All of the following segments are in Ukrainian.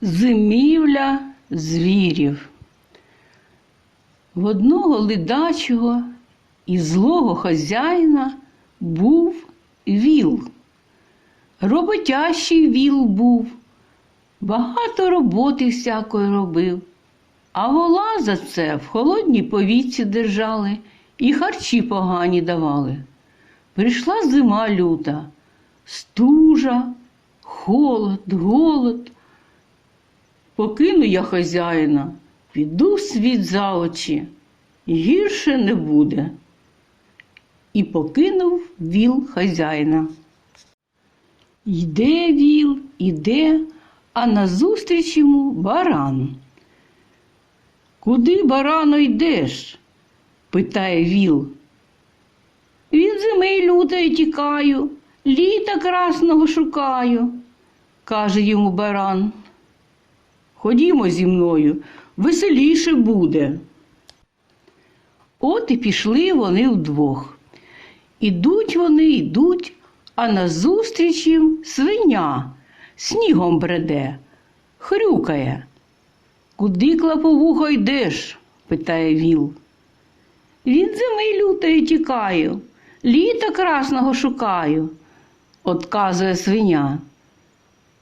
Зимівля звірів. В одного ледачого і злого хазяїна був віл. Роботящий віл був, багато роботи всякої робив, а вола за це в холодній повітці держали і харчі погані давали. Прийшла зима люта, стужа, холод, голод. Покину я хазяїна, піду світ за очі, гірше не буде. І покинув віл хазяїна. Йде віл, іде, а назустріч йому баран. Куди, барано, йдеш? питає віл. Від зими лютої тікаю, літа красного шукаю, каже йому баран. Ходімо зі мною, веселіше буде. От і пішли вони вдвох. Ідуть вони, йдуть, а назустріч їм свиня снігом бреде, хрюкає. Куди клаповухо йдеш? питає віл. Від зими лютої тікаю, літа красного шукаю, отказує свиня.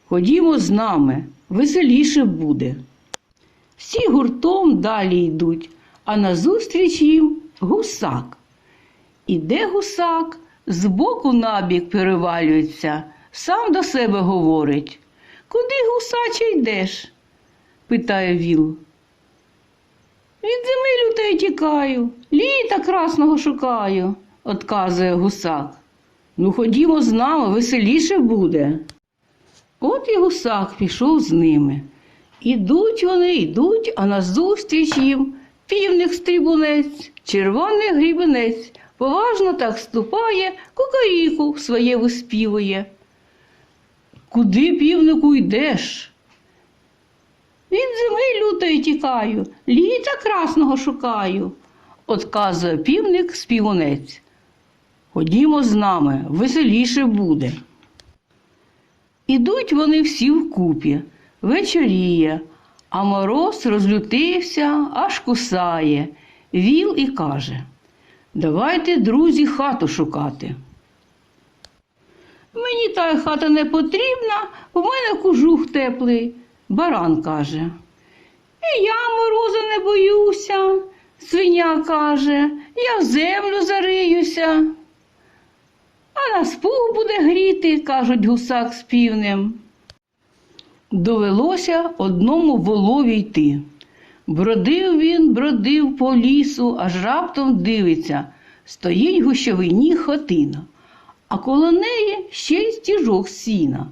Ходімо з нами, веселіше буде. Всі гуртом далі йдуть, а назустріч їм гусак. Іде гусак, збоку набік перевалюється, сам до себе говорить. Куди, гусаче, йдеш? питає віл. Від зими лютої тікаю, літа красного шукаю, отказує гусак. Ну, ходімо з нами, веселіше буде. От і гусак пішов з ними. Ідуть вони, йдуть, а назустріч їм півник стрибунець, червоний грібенець, поважно так ступає, кукаріку своє виспівує. Куди, півнику, йдеш? Від зими лютої тікаю, літа красного шукаю, отказує півник співунець. Ходімо з нами, веселіше буде. Ідуть вони всі вкупі, вечоріє, а мороз розлютився, аж кусає. Віл і каже Давайте, друзі, хату шукати. Мені та хата не потрібна, в мене кожух теплий, баран каже. І я мороза не боюся, свиня каже, я в землю зариюся. А нас пух буде гріти, кажуть гусак з півнем. Довелося одному волові йти. Бродив він, бродив по лісу, аж раптом дивиться, стоїть гущовині хатина, а коло неї ще й стіжок сіна.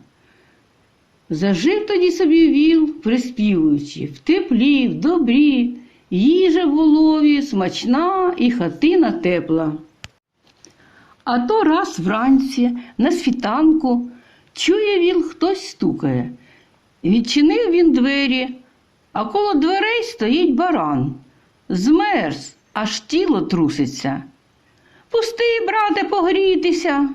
Зажив тоді собі віл, приспівуючи, в теплі, в добрі, їжа волові смачна і хатина тепла. А то раз вранці, на світанку, чує він, хтось стукає. Відчинив він двері, а коло дверей стоїть баран. Змерз, аж тіло труситься. Пусти, брате, погрітися.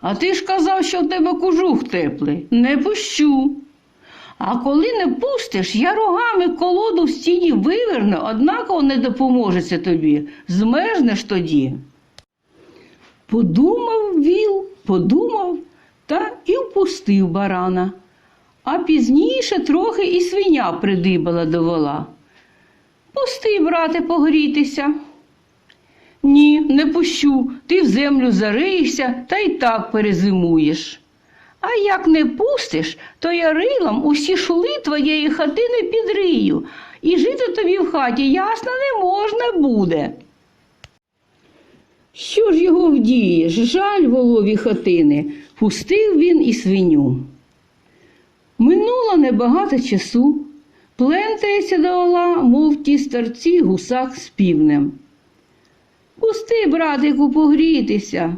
А ти ж казав, що в тебе кожух теплий. Не пущу. А коли не пустиш, я рогами колоду в стіні виверну, однаково не допоможеться тобі. Змерзнеш тоді. Подумав віл, подумав та і впустив барана. А пізніше трохи і свиня придибала до вола. Пусти, брате, погрітися. Ні, не пущу, ти в землю зариєшся та й так перезимуєш. А як не пустиш, то я рилом усі шули твоєї хатини підрию, і жити тобі в хаті ясно не можна буде. Що ж його вдієш? Жаль волові хатини, пустив він і свиню. Минуло небагато часу, плентається до ола, мов ті старці гусак з півнем. Пусти, братику, погрітися.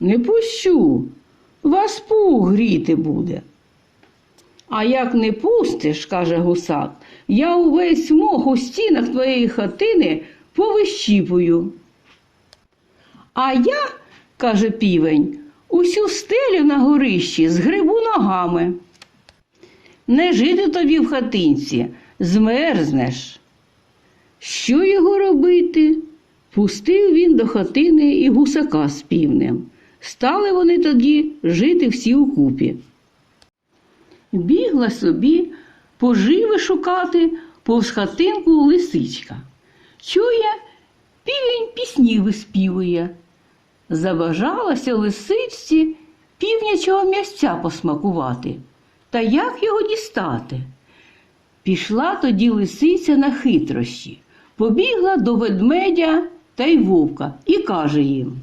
Не пущу, вас пух гріти буде. А як не пустиш, каже гусак, я увесь мох у стінах твоєї хатини повищіпую. А я, каже півень, усю стелю на горищі згребу ногами. Не жити тобі в хатинці, змерзнеш. Що його робити? Пустив він до хатини і гусака з півнем. Стали вони тоді жити всі укупі. Бігла собі поживи шукати повз хатинку лисичка. Чує, півень пісні виспівує. Забажалася лисичці півнячого м'ясця посмакувати. Та як його дістати? Пішла тоді лисиця на хитрощі, побігла до ведмедя та й вовка і каже їм.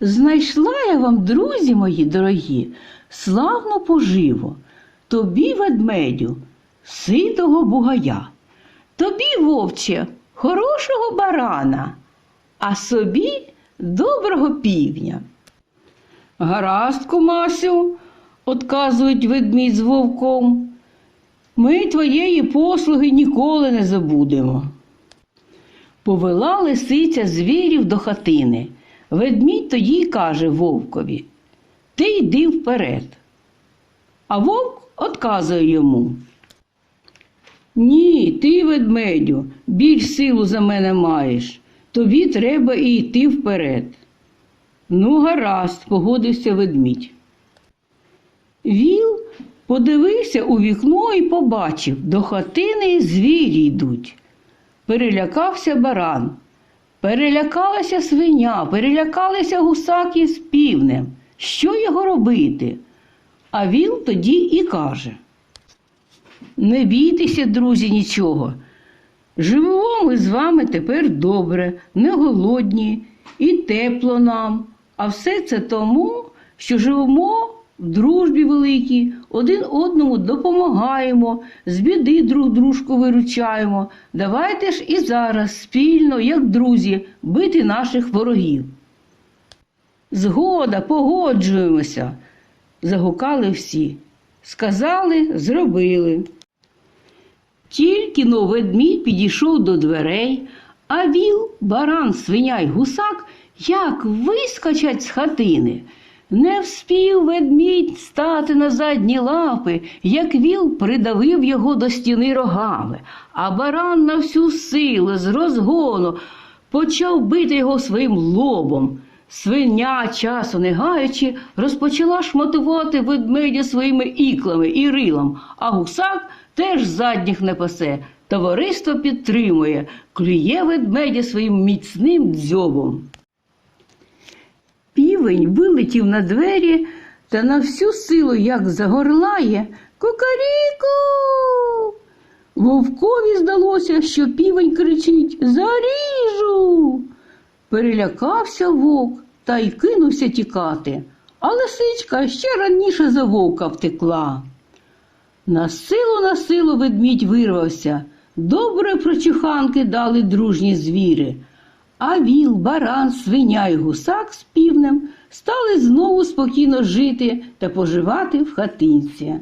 Знайшла я вам, друзі мої дорогі, славну поживу, тобі, ведмедю, ситого бугая, тобі, вовче, хорошого барана, а собі доброго півня. Гаразд, кумасю, отказують ведмідь з вовком. Ми твоєї послуги ніколи не забудемо. Повела лисиця звірів до хатини. Ведмідь тоді каже вовкові Ти йди вперед. А вовк отказує йому. Ні, ти, ведмедю, більш силу за мене маєш. Тобі треба і йти вперед. Ну, гаразд, погодився ведмідь. Віл подивився у вікно і побачив, до хатини звірі йдуть. Перелякався баран, перелякалася свиня, перелякалися гусаки з півнем. Що його робити? А Віл тоді і каже: Не бійтеся, друзі, нічого. Живемо ми з вами тепер добре, не голодні і тепло нам. А все це тому, що живемо в дружбі великій, один одному допомагаємо, з біди друг дружку виручаємо. Давайте ж і зараз спільно, як друзі, бити наших ворогів. Згода, погоджуємося, загукали всі. Сказали, зробили. Тільки но ведмідь підійшов до дверей, а віл, баран, свиня й гусак як вискочать з хатини. Не вспів ведмідь стати на задні лапи, як віл придавив його до стіни рогами, а баран на всю силу з розгону почав бити його своїм лобом. Свиня, часу не гаючи, розпочала шматувати ведмедя своїми іклами і рилом, а гусак теж задніх не пасе. Товариство підтримує, клює ведмедя своїм міцним дзьобом. Півень вилетів на двері та на всю силу як загорлає Кукаріку. Вовкові здалося, що півень кричить Заріжу. Перелякався вовк та й кинувся тікати, а лисичка ще раніше за вовка втекла. На силу на силу ведмідь вирвався. Добре прочуханки дали дружні звіри. А віл, баран, свиня і гусак з півнем стали знову спокійно жити та поживати в хатинці.